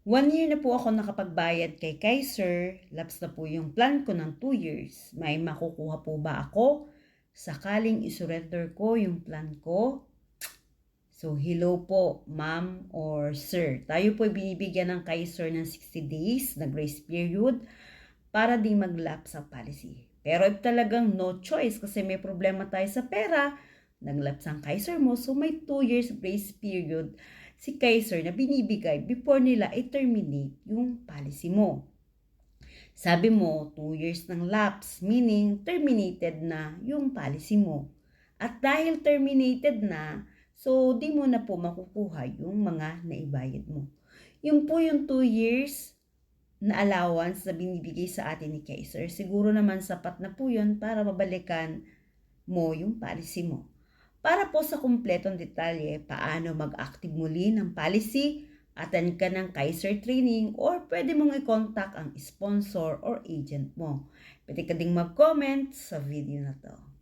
One year na po ako nakapagbayad kay Kaiser. Lapse na po yung plan ko ng two years. May makukuha po ba ako? Sakaling isurrender ko yung plan ko? So, hello po, ma'am or sir. Tayo po binibigyan ng Kaiser ng 60 days na grace period para di mag-lapse ang policy. Pero if talagang no choice kasi may problema tayo sa pera, nag-lapse ang Kaiser mo, so may 2 years grace period si Kaiser na binibigay before nila i-terminate yung policy mo. Sabi mo, 2 years ng lapse, meaning terminated na yung policy mo. At dahil terminated na, so di mo na po makukuha yung mga naibayad mo. Yung po yung 2 years na allowance na binibigay sa atin ni Kaiser, siguro naman sapat na po yun para mabalikan mo yung policy mo. Para po sa kumpletong detalye, paano mag-active muli ng policy, attend ka ng Kaiser training or pwede mong i-contact ang sponsor or agent mo. Pwede ka ding mag-comment sa video na to.